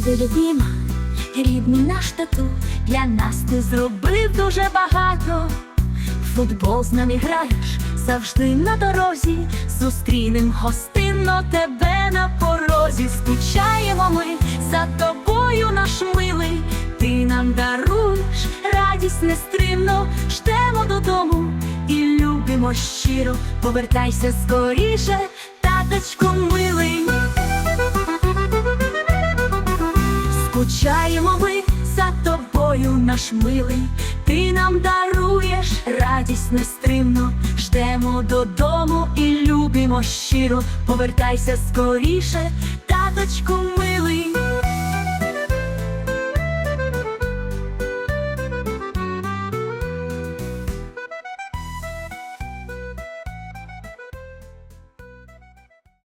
тебе любима, рідний наш тату, для нас ти зробив дуже багато. Футбол з нами граєш завжди на дорозі. Зустрінем гостинно тебе на порозі. Скучаємо ми за тобою, наш милий. Ти нам даруєш радість нестримно, ждемо додому і любимо щиро. Повертайся скоріше, таточку милий. Скучаємо ми за тобою, наш милий. Ти нам даруєш радість нестримно, ждемо додому і любимо щиро. Повертайся скоріше.